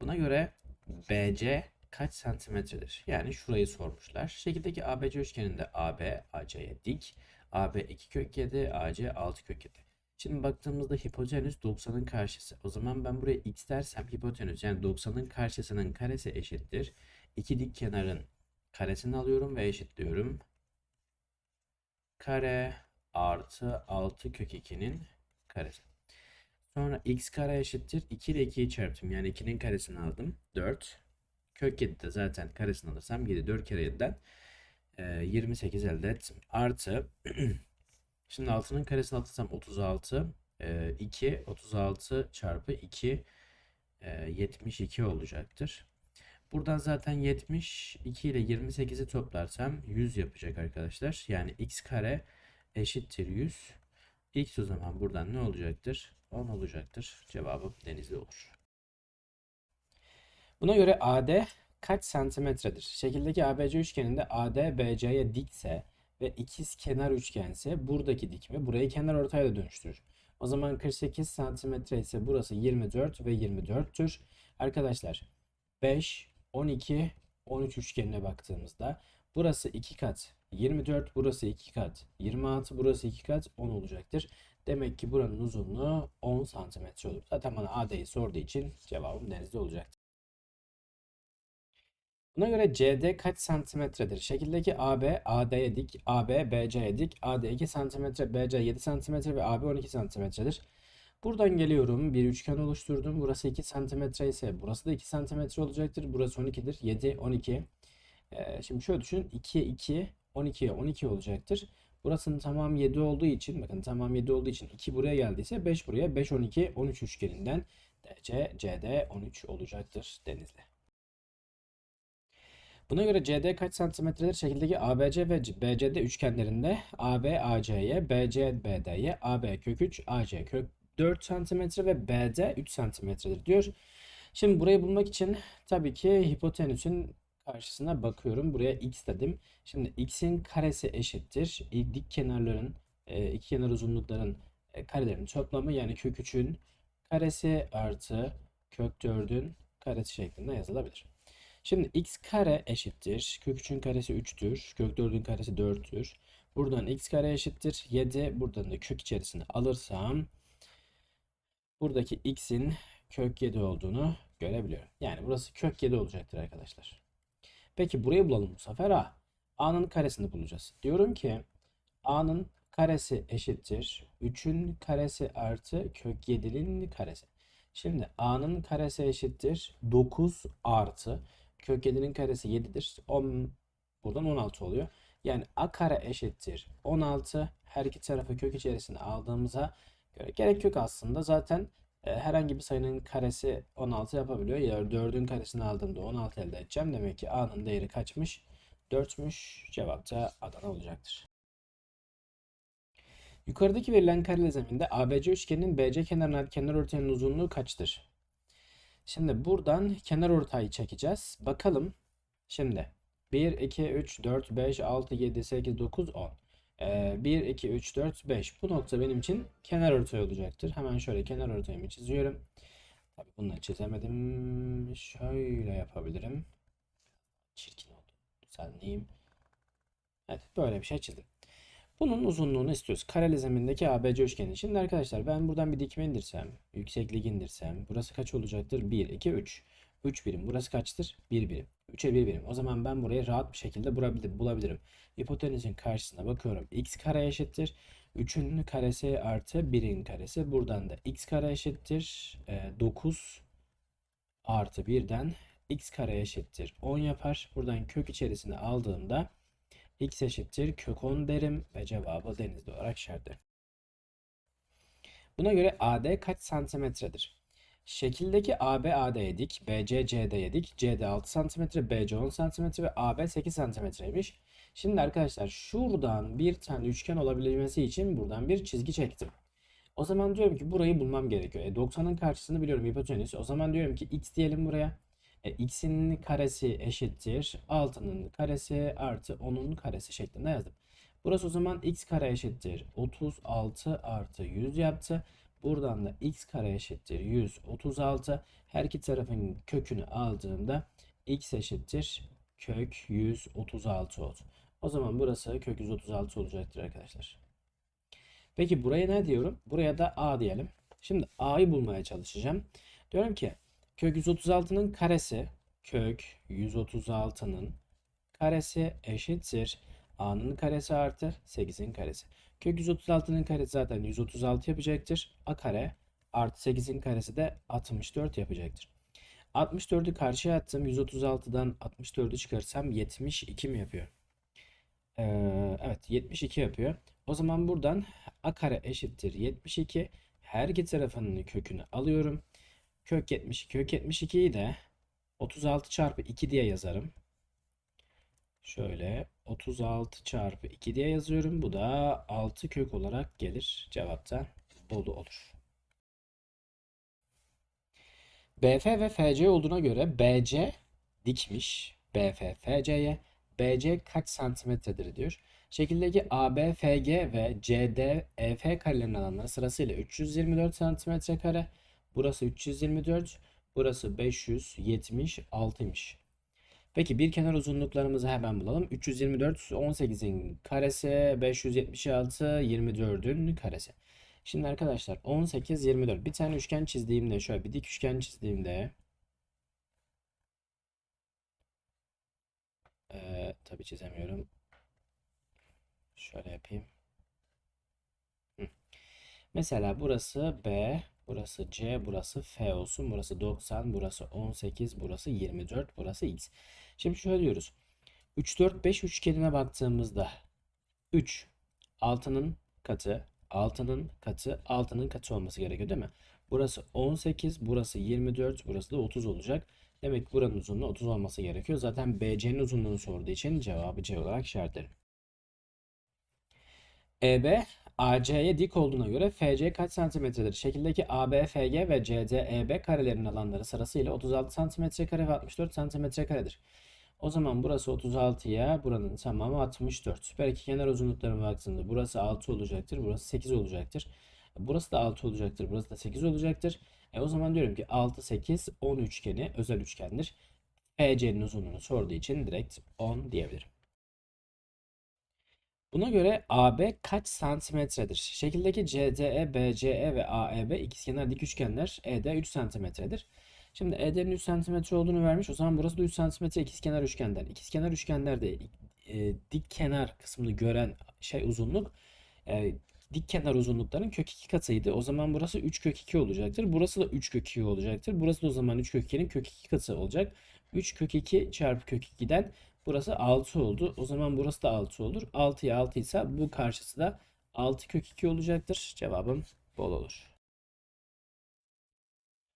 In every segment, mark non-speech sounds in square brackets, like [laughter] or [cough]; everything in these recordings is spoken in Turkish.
Buna göre BC kaç santimetredir? Yani şurayı sormuşlar. Şekildeki ABC üçgeninde AB AC'ye dik, AB 2 kök 7, AC 6 kök 7. Şimdi baktığımızda hipotenüs 90'ın karşısı. O zaman ben buraya x dersem hipotenüs yani 90'ın karşısının karesi eşittir. İki dik kenarın karesini alıyorum ve eşitliyorum. Kare artı 6 kök 2'nin karesi. Sonra x kare eşittir. 2 ile 2'yi çarptım. Yani 2'nin karesini aldım. 4. Kök 7 de zaten karesini alırsam 7. 4 kere 7'den e, 28 elde ettim. Artı [clears throat] şimdi 6'nın karesini alırsam 36. E, 2 36 çarpı 2 e, 72 olacaktır. Buradan zaten 72 ile 28'i toplarsam 100 yapacak arkadaşlar. Yani x kare eşittir 100. X o zaman buradan ne olacaktır? 10 olacaktır. Cevabım denizli olur. Buna göre AD kaç santimetredir? Şekildeki ABC üçgeninde AD BC'ye dikse ve ikiz kenar üçgense buradaki dikme burayı kenar ortaya da dönüştürür. O zaman 48 santimetre ise burası 24 ve 24'tür. Arkadaşlar 5, 12, 13 üçgenine baktığımızda burası 2 kat 24, burası 2 kat 26, burası 2 kat 10 olacaktır. Demek ki buranın uzunluğu 10 santimetre olur. Zaten bana AD'yi sorduğu için cevabım denizde olacaktır. Buna göre CD kaç santimetredir? Şekildeki AB, AD'ye dik, AB, BC'ye dik, AD 2 santimetre, BC 7 santimetre ve AB 12 santimetredir. Buradan geliyorum. Bir üçgen oluşturdum. Burası 2 santimetre ise burası da 2 santimetre olacaktır. Burası 12'dir. 7, 12. Ee, şimdi şöyle düşün. 2'ye 2, 12'ye 12 olacaktır. Burasının tamamı 7 olduğu için bakın tamam 7 olduğu için 2 buraya geldiyse 5 buraya 5 12 13 üçgeninden DC CD 13 olacaktır Denizli. Buna göre CD kaç santimetredir? Şekildeki ABC ve BCD üçgenlerinde AB AC'ye, BC BD'ye, AB kök 3, AC kök 4 santimetre ve BD 3 santimetredir diyor. Şimdi burayı bulmak için tabii ki hipotenüsün karşısına bakıyorum. Buraya x dedim. Şimdi x'in karesi eşittir. Dik kenarların, e, iki kenar uzunlukların e, karelerin toplamı yani kök 3'ün karesi artı kök 4'ün karesi şeklinde yazılabilir. Şimdi x kare eşittir. Kök 3'ün karesi 3'tür. Kök 4'ün karesi 4'tür. Buradan x kare eşittir 7. Buradan da kök içerisine alırsam buradaki x'in kök 7 olduğunu görebiliyorum. Yani burası kök 7 olacaktır arkadaşlar. Peki burayı bulalım bu sefer a. A'nın karesini bulacağız. Diyorum ki A'nın karesi eşittir. 3'ün karesi artı kök 7'nin karesi. Şimdi A'nın karesi eşittir. 9 artı kök 7'nin karesi 7'dir. 10, buradan 16 oluyor. Yani A kare eşittir 16. Her iki tarafı kök içerisine aldığımıza göre gerek yok aslında. Zaten herhangi bir sayının karesi 16 yapabiliyor. Ya 4'ün karesini aldığımda 16 elde edeceğim. Demek ki A'nın değeri kaçmış? 4'müş. Cevap da Adana olacaktır. Yukarıdaki verilen kareli zeminde ABC üçgeninin BC kenarına kenar ortayanın uzunluğu kaçtır? Şimdi buradan kenar ortayı çekeceğiz. Bakalım. Şimdi 1, 2, 3, 4, 5, 6, 7, 8, 9, 10. Ee, 1, 2, 3, 4, 5. Bu nokta benim için kenar ortay olacaktır. Hemen şöyle kenar ortayımı çiziyorum. Tabii bunu çizemedim. Şöyle yapabilirim. Çirkin oldu. Düzenleyeyim. Evet böyle bir şey çizdim. Bunun uzunluğunu istiyoruz. Kareli zemindeki ABC üçgeni. Şimdi arkadaşlar ben buradan bir dikme indirsem, yükseklik indirsem burası kaç olacaktır? 1, 2, 3. 3 birim. Burası kaçtır? 1 birim. 3'e 1 birim. O zaman ben burayı rahat bir şekilde bulabilirim. Hipotenüsün karşısına bakıyorum. x kare eşittir. 3'ün karesi artı 1'in karesi. Buradan da x kare eşittir. 9 artı 1'den x kare eşittir 10 yapar. Buradan kök içerisine aldığımda x eşittir kök 10 derim ve cevabı denizli olarak işaretlerim. Buna göre AD kaç santimetredir? Şekildeki AB AD'ye dik, BC CD'ye dik, CD 6 cm, BC 10 cm ve AB 8 cm'ymiş. Şimdi arkadaşlar şuradan bir tane üçgen olabilmesi için buradan bir çizgi çektim. O zaman diyorum ki burayı bulmam gerekiyor. E 90'ın karşısını biliyorum hipotenüs. O zaman diyorum ki x diyelim buraya. E, x'in karesi eşittir 6'nın karesi artı 10'un karesi şeklinde yazdım. Burası o zaman x kare eşittir 36 artı 100 yaptı. Buradan da x kare eşittir 136. Her iki tarafın kökünü aldığımda x eşittir kök 136 oldu. O zaman burası kök 136 olacaktır arkadaşlar. Peki buraya ne diyorum? Buraya da a diyelim. Şimdi a'yı bulmaya çalışacağım. Diyorum ki kök 136'nın karesi kök 136'nın karesi eşittir. a'nın karesi artı 8'in karesi. Kök 136'nın karesi zaten 136 yapacaktır. a kare artı 8'in karesi de 64 yapacaktır. 64'ü karşıya attım. 136'dan 64'ü çıkarsam 72 mi yapıyor? Ee, evet 72 yapıyor. O zaman buradan a kare eşittir 72. Her iki tarafının kökünü alıyorum. Kök 72. Kök 72'yi de 36 çarpı 2 diye yazarım. Şöyle 36 çarpı 2 diye yazıyorum. Bu da 6 kök olarak gelir. Cevapta Bolu olur. BF ve FC olduğuna göre BC dikmiş BF FC'ye. BC kaç santimetredir diyor. Şekildeki AB, FG ve CD, EF karelerinin alanları sırasıyla 324 santimetre kare. Burası 324, burası 576'ymış. Peki bir kenar uzunluklarımızı hemen bulalım. 324 18'in karesi, 576 24'ün karesi. Şimdi arkadaşlar 18 24 bir tane üçgen çizdiğimde şöyle bir dik üçgen çizdiğimde ee, tabii çizemiyorum. Şöyle yapayım. Hı. Mesela burası B, burası C, burası F olsun. Burası 90, burası 18, burası 24, burası X. Şimdi şöyle diyoruz. 3, 4, 5 üçgenine baktığımızda 3 altının katı, altının katı, altının katı olması gerekiyor değil mi? Burası 18, burası 24, burası da 30 olacak. Demek ki buranın uzunluğu 30 olması gerekiyor. Zaten BC'nin uzunluğunu sorduğu için cevabı C olarak işaretlerim. EB AC'ye dik olduğuna göre FC kaç santimetredir? Şekildeki AB, FG ve CD, EB karelerinin alanları sırasıyla 36 santimetre kare ve 64 santimetre karedir. O zaman burası 36'ya, buranın tamamı 64. Belki kenar uzunluklarına baktığında burası 6 olacaktır, burası 8 olacaktır. Burası da 6 olacaktır, burası da 8 olacaktır. E o zaman diyorum ki 6, 8, 10 üçgeni özel üçgendir. FC'nin uzunluğunu sorduğu için direkt 10 diyebilirim. Buna göre AB kaç santimetredir? Şekildeki CDE, BCE ve AEB ikizkenar dik üçgenler ED 3 santimetredir. Şimdi ED'nin 3 santimetre olduğunu vermiş. O zaman burası da 3 santimetre ikizkenar üçgenden. İkizkenar üçgenlerde e, dik kenar kısmını gören şey uzunluk e, dik kenar uzunlukların kök 2 katıydı. O zaman burası 3 kök 2 olacaktır. Burası da 3 kök 2 olacaktır. Burası da o zaman 3 kök 2'nin kök 2 katı olacak. 3 kök 2 çarpı kök 2'den burası 6 oldu. O zaman burası da 6 olur. 6'ya 6 ise bu karşısı da 6 kök 2 olacaktır. Cevabım bol olur.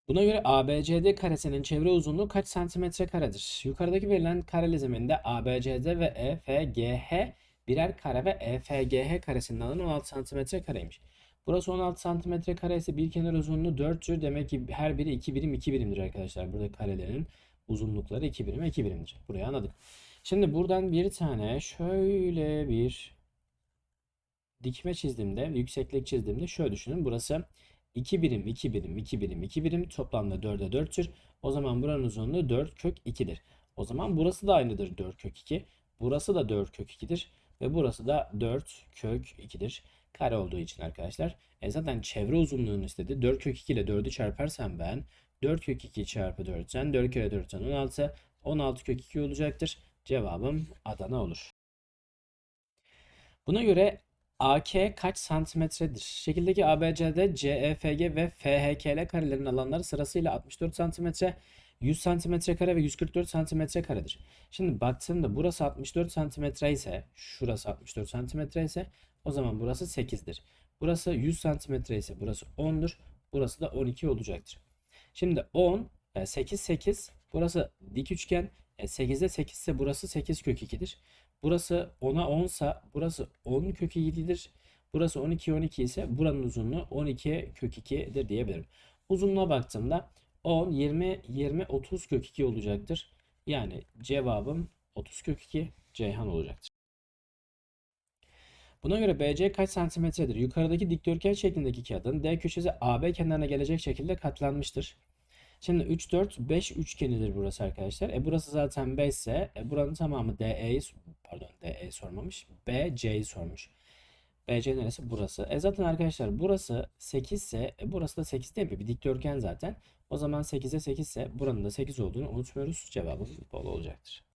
Buna göre ABCD karesinin çevre uzunluğu kaç santimetre karedir? Yukarıdaki verilen kareli zeminde ABCD ve EFGH birer kare ve EFGH karesinin alanı 16 santimetre kareymiş. Burası 16 santimetre kare ise bir kenar uzunluğu 4'tür. Demek ki her biri 2 birim 2 birimdir arkadaşlar. Burada karelerin uzunlukları 2 birim 2 birimdir. Burayı anladık. Şimdi buradan bir tane şöyle bir dikme çizdiğimde, yükseklik çizdiğimde şöyle düşünün. Burası 2 birim, 2 birim, 2 birim, 2 birim toplamda 4'e 4'tür. O zaman buranın uzunluğu 4 kök 2'dir. O zaman burası da aynıdır 4 kök 2. Burası da 4 kök 2'dir. Ve burası da 4 kök 2'dir. Kare olduğu için arkadaşlar. E zaten çevre uzunluğunu istedi. 4 kök 2 ile 4'ü çarparsam ben 4 kök 2 çarpı 4'ten 4 kere 4'ten 16. 16 kök 2 olacaktır. Cevabım Adana olur. Buna göre AK kaç santimetredir? Şekildeki ABCD, CEFG ve FHKL karelerin alanları sırasıyla 64 santimetre, 100 santimetre kare ve 144 santimetre karedir. Şimdi baktığımda burası 64 santimetre ise, şurası 64 santimetre ise o zaman burası 8'dir. Burası 100 santimetre ise burası 10'dur. Burası da 12 olacaktır. Şimdi 10, 8, 8. Burası dik üçgen. 8'de 8 ise burası 8 kök 2'dir. Burası 10'a 10 ise burası 10 kök 2'dir. Burası 12 12 ise buranın uzunluğu 12 kök 2'dir diyebilirim. Uzunluğa baktığımda 10, 20, 20, 30 kök 2 olacaktır. Yani cevabım 30 kök 2 Ceyhan olacaktır. Buna göre BC kaç santimetredir? Yukarıdaki dikdörtgen şeklindeki kağıdın D köşesi AB kenarına gelecek şekilde katlanmıştır. Şimdi 3, 4, 5 üçgenidir burası arkadaşlar. E burası zaten 5 ise e buranın tamamı DE'yi pardon DE'yi sormamış. BC'yi sormuş. BC neresi? Burası. E zaten arkadaşlar burası 8 ise e burası da 8 değil mi? Bir dikdörtgen zaten. O zaman 8'e 8 ise buranın da 8 olduğunu unutmuyoruz. Cevabımız bol olacaktır.